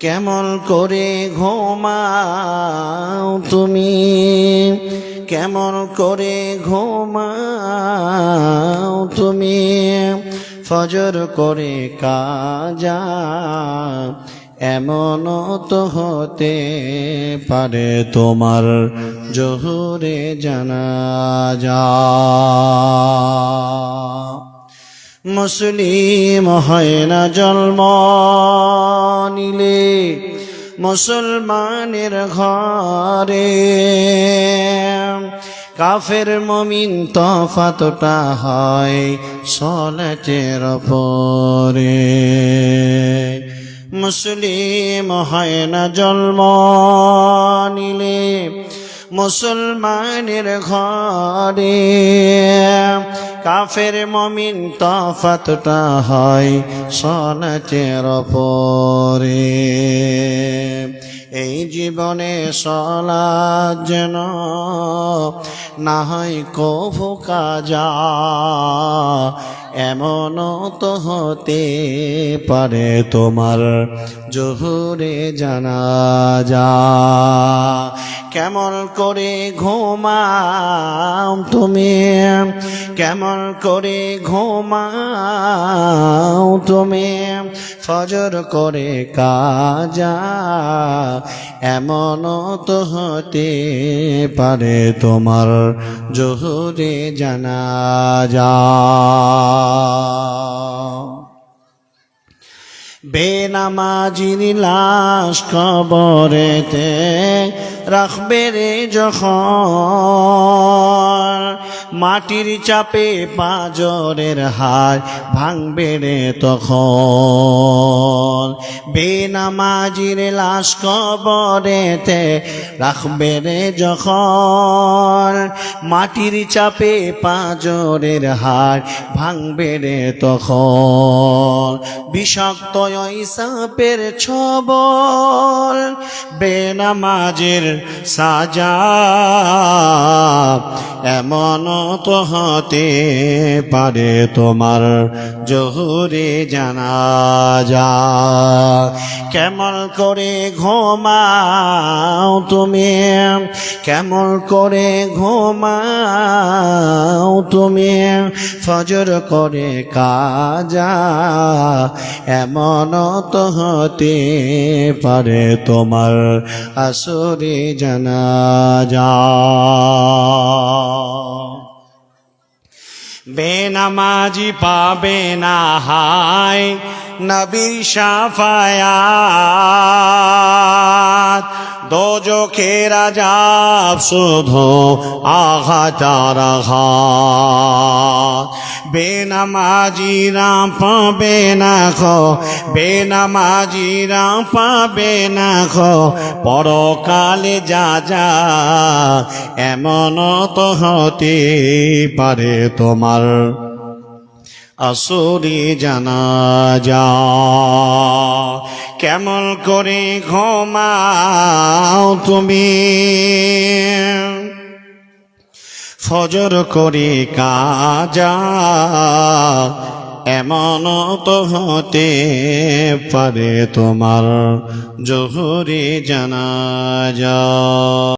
কেমন করে ঘুমাও তুমি? কেমন করে ঘুমাও তুমি? ফজর করে কাজা এমন তো হতে পারে তোমার জহুরে জানা যা মুসলিম হয় না জন্ম নিলে মুসলমানের ঘরে। কাফের মমিন তফাতটা হয় সলেচের পরে। মুসলিম হয় না জন্ম নিলে মুসলমানের ঘরে। কাফের মমিন তফাতটা হয় সনাচের পরে এই জীবনে সলা যেন না হয় কভু কাজা। এমন তো হতে পারে তোমার জহুরে জানা যা কেমন করে ঘুমাও তুমি? কেমন করে ঘুমাও তুমি? ফজর করে কাজা। এমন তো হতে পারে তোমার জহুরে জানা যা বেনামাজির লাশ কবরেতে রাখবে রে যখন মাটির চাপে পাজরের হার ভাঙবে রে তখন। বেনামাজির লাশ কবরেতে রাখবে রে যখন। মাটির চাপে পাজরের হার ভাঙবে রে তখন। বিষাক্ত ইসাপের ছবল বেনামাজের সাজা এমন তো হতে পারে তোমার জহুরে জানা যা কেমন করে ঘুমাও তুমি? কেমন করে ঘুমাও তুমি? ফজর করে কাজা এমন তো হতে পারে তোমার আসরে জানা যা বেনামাজি পাবে না হায় নবীর সাফায়াত দোজখের আজাব শুধু আঘাত আঘাত। বেনামাজিরা পাবে না খো বেনামাজিরা পাবে না খো। পরকালে যা যা, এমন তো হতে পারে তোমার। আসরি জানা যা কেমন করে ঘুমাও তুমি? ফজর করি কাজা এমন তো হতে পারে তোমার জহুরি জানা যা